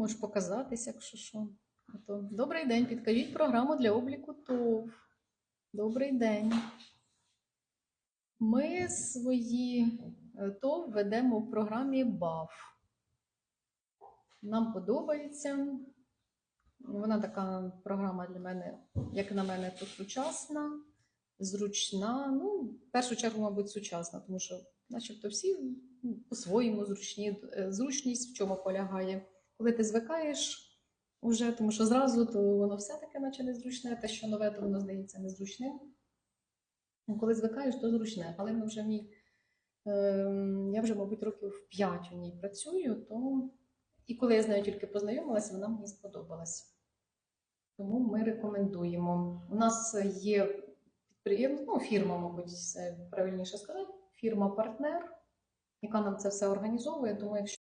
Можеш показатися, якщо що. То, Добрий день, підкажіть програму для обліку ТОВ. Добрий день. Ми свої е, ТОВ ведемо в програмі БАФ. Нам подобається. Вона така програма для мене, як на мене, то сучасна, зручна. Ну, в першу чергу, мабуть, сучасна, тому що, начебто, всі ну, по-своєму зручні. Е, Зручність в чому полягає? Коли ти звикаєш уже, тому що зразу то воно все таке, наче незручне, те, що нове, то воно здається незручним. Ну, Коли звикаєш, то зручне. Але ми вже в ній, ем, я вже, мабуть, років 5 у ній працюю, то і коли я з нею тільки познайомилася, вона мені сподобалась. Тому ми рекомендуємо. У нас є підприємство, ну, фірма, мабуть, правильніше сказати, фірма-партнер, яка нам це все організовує. Тому, якщо